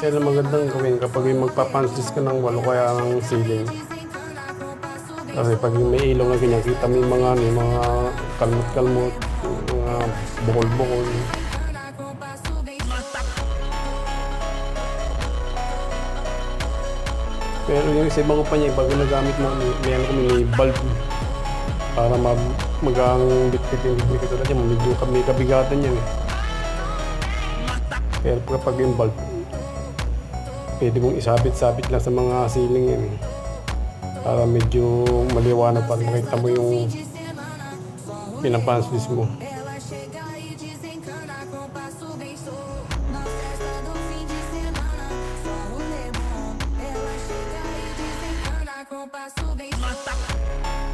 Kaya magandang gawin kapag yung magpapansis ka ng walo kaya ng ceiling. Kasi pag may ilaw na ganyan, kita mga, ano, yung mga kalmot-kalmot, mga bukol-bukol. Pero yung sa ibang kumpanya, bago nagamit na, may ano kami, may bulb para mag magang bitbit yung bitbit ko dyan, medyo may kabigatan yan eh. Pero kapag yung bulb, pwede mong isabit-sabit lang sa mga ceiling yun. Eh. Para medyo maliwanag pag nakita mo yung pinapanslis mo. Matak!